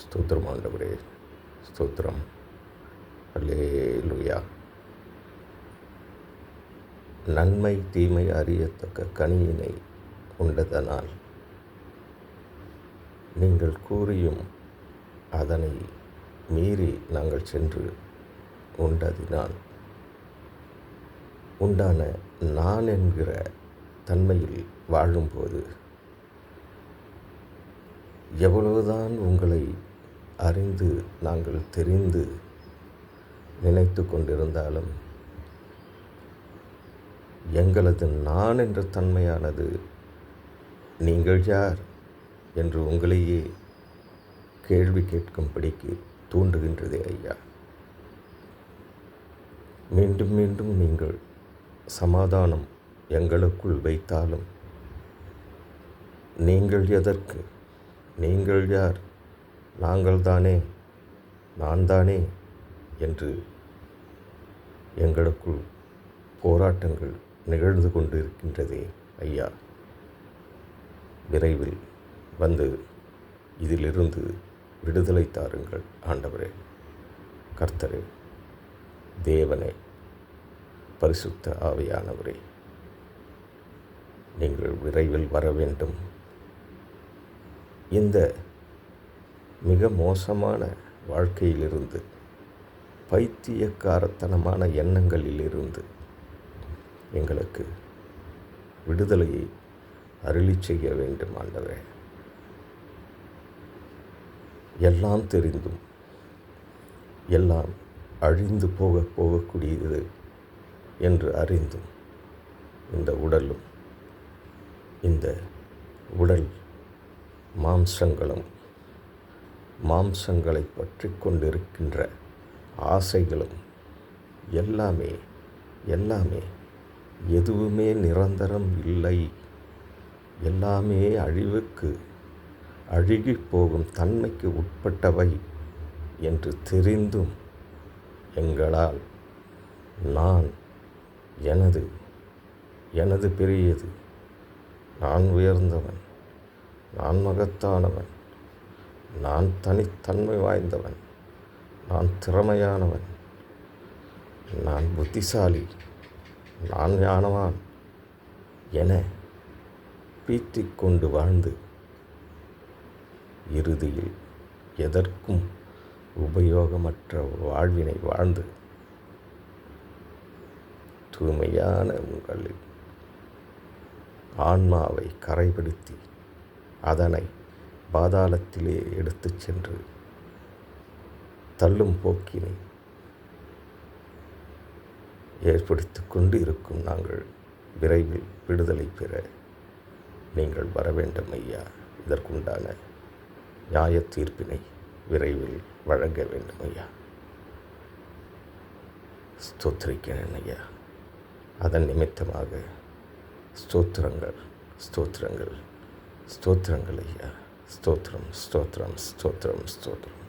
ஸ்தோத்திரம் ஆண்டவரே ஸ்தோத்திரம். அல்லேலூயா. நன்மை தீமை அறியத்தக்க கனியினை உண்டதனால் நீங்கள் கூறியும் அதனை மீறி நாங்கள் சென்று உண்டதினால் உண்டான நான் என்கிற தன்மையில் வாழும்போது எவ்வளவுதான் உங்களை அறிந்து நாங்கள் தெரிந்து நினைத்து கொண்டிருந்தாலும் எங்களது நான் என்ற தன்மையானது நீங்கள் யார் என்று உங்களையே கேள்வி கேட்கும்படிக்கு தூண்டுகின்றதே ஐயா. மீண்டும் மீண்டும் நீங்கள் சமாதானம் எங்களுக்குள் வைத்தாலும் நீங்கள் எதற்கு நீங்கள் யார்? நாங்கள் தானே நான் தானே என்று எங்களுக்குள் போராட்டங்கள் நிகழ்ந்து கொண்டிருக்கின்றதே ஐயா. விரைவில் வந்து இதிலிருந்து விடுதலை தாருங்கள் ஆண்டவரே. கர்த்தரே தேவனே பரிசுத்த ஆவியானவரே. நீங்கள் விரைவில் வர வேண்டும் இந்த மிக மோசமான வாழ்க்கையிலிருந்து பைத்தியக்காரத்தனமான எண்ணங்களிலிருந்து எங்களுக்கு விடுதலையை அருளி செய்ய வேண்டும் ஆண்டவரே. எல்லாம் தெரிந்தும் எல்லாம் அழிந்து போக போகக்கூடியது என்று அறிந்தும் இந்த உடலும் இந்த உடல் மாம்சங்களும் மாம்சங்களை பற்றி கொண்டிருக்கின்ற ஆசைகளும் எல்லாமே எல்லாமே எதுவுமே நிரந்தரம் இல்லை. எல்லாமே அழிவுக்கு அழுகி போகும் தன்மைக்கு உட்பட்டவை என்று தெரிந்தும் எங்களால் நான் எனது எனது பெரியது நான் உயர்ந்தவன். நான் மகத்தானவன். நான் தனித்தன்மை வாய்ந்தவன். நான் திறமையானவன். நான் புத்திசாலி. நான் ஞானவான். என பீத்திக் கொண்டு வாழ்ந்து இறுதியில் எதற்கும் உபயோகமற்ற வாழ்வினை வாழ்ந்து தூய்மையான உங்களில் ஆன்மாவை கரைபிடித்தி அதனை பாதாளத்திலே எடுத்துச் சென்று தள்ளும் போக்கினை ஏற்படுத்தி கொண்டு இருக்கும் நாங்கள் விரைவில் விடுதலை பெற நீங்கள் வர வேண்டும் ஐயா. இதற்குண்டான நியாய தீர்ப்பினை விரைவில் வழங்க வேண்டும் ஐயா. ஸ்தோத்திரிக்கிறேன் ஐயா. அதன் நிமித்தமாக ஸ்தோத்திரங்கள் ஸ்தோத்திரங்கள். ஸ்தோத்திரங்கள் ஐயா. ஸ்தோத்திரம் ஸ்தோத்திரம் ஸ்தோத்திரம் ஸ்தோத்திரம்.